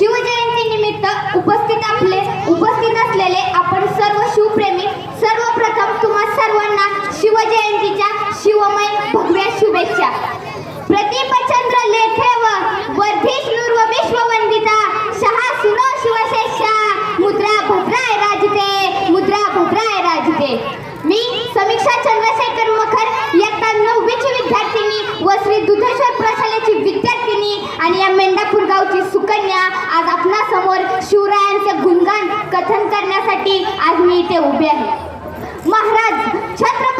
शिवजयंतीनिमित्त उपस्थित आपले उपस्थित असलेले आपण सर्व शिवप्रेमी सर्वप्रथम तुम्हा सर्वांना शिवजयंतीच्या शिवमय भव्य शुभेच्छा. प्रतिपचंद्र लेखे व वर्धेश समर्थन करण्यासाठी आज मी इथे उभी आहे. महाराज छत्रपती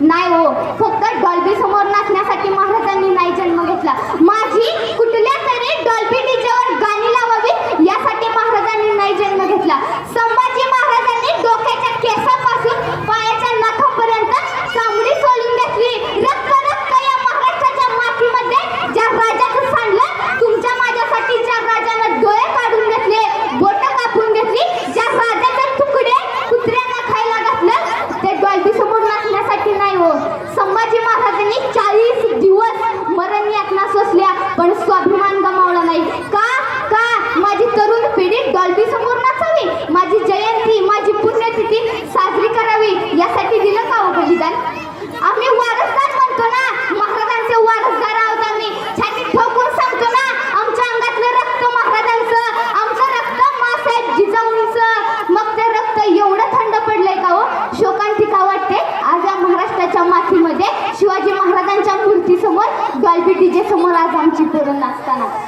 नाही हो फक्त डॉल्बी समोर नाचण्यासाठी महाराजांनी नाही जन्म घेतला. माझी कुठल्या तरी डॉल्बी डीजेवर गाणी लावावी यासाठी महाराजांनी नाही जन्म घेतला. सम तुम्हाला मुलाचा आमची पिरून नसताना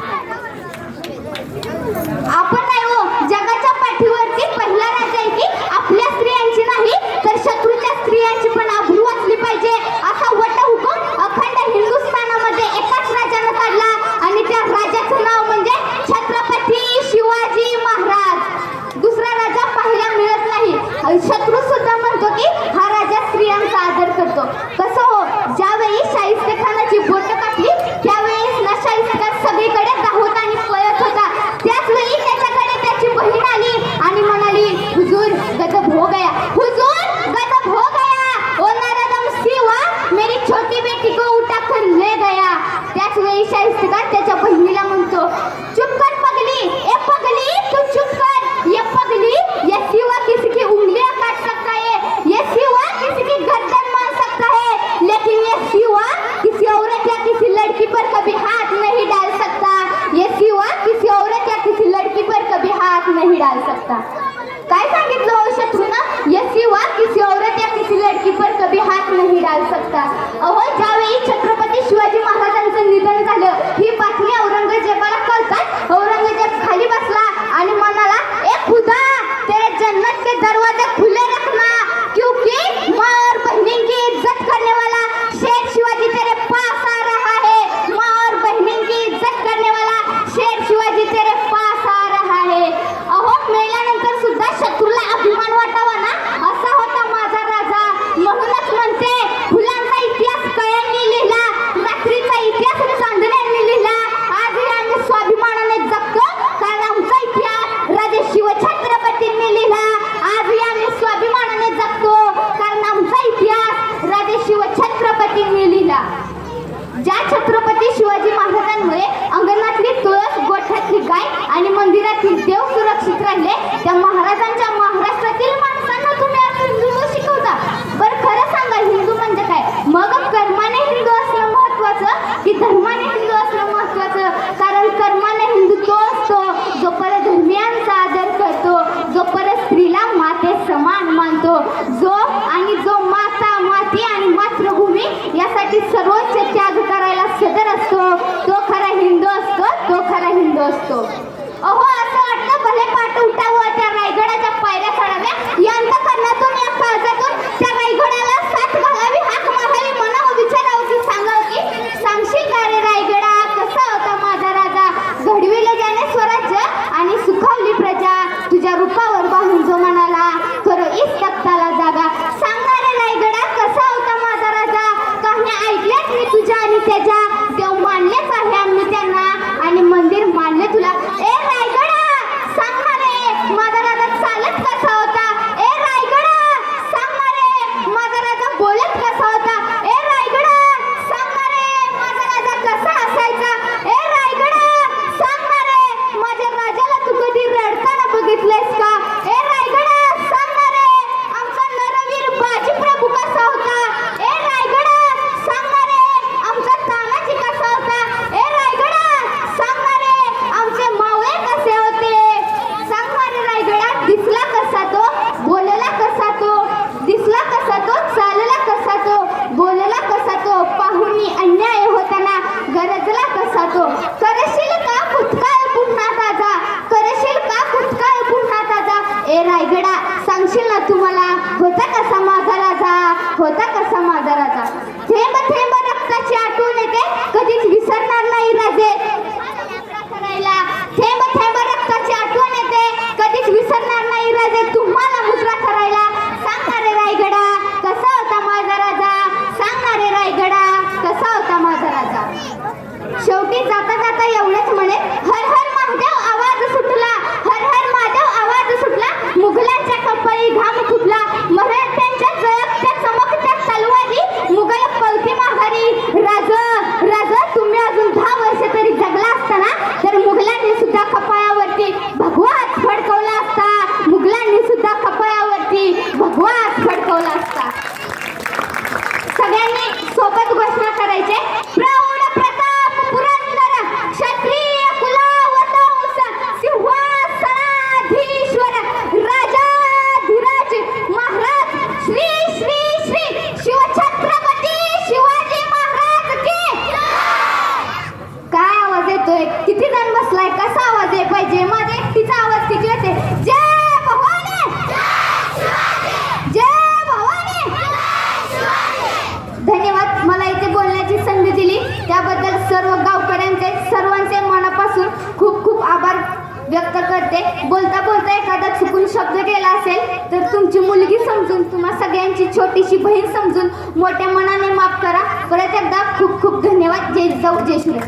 Bye. साबित न हो ना ये सी वा किसी औरत या किसी लड़की पर कभी हाथ नहीं डाल सकता. और जो आणि जो माता माती आणि मातृभूमी यासाठी सर्वोच्च त्याग करायला सदर असतो. तो खरा हिंदू असतो तो खरा हिंदू असतो. शेवटी जाता जाता एवढंच म्हणे हर भेटीची संधी दिली. त्याबद्दल सर्व गावकऱ्यांचे सर्वांचे मनापासून खूप खूप आभार व्यक्त करते. बोलता बोलता एखादा चुकून शब्द गेला असेल तर तुमची मुलगी समजून तुम्हा सगळ्यांची छोटीशी बहीण समजून मोठ्या मनाने माफ करा. परत एकदा खूप खूप धन्यवाद. जय जाऊ जय श्री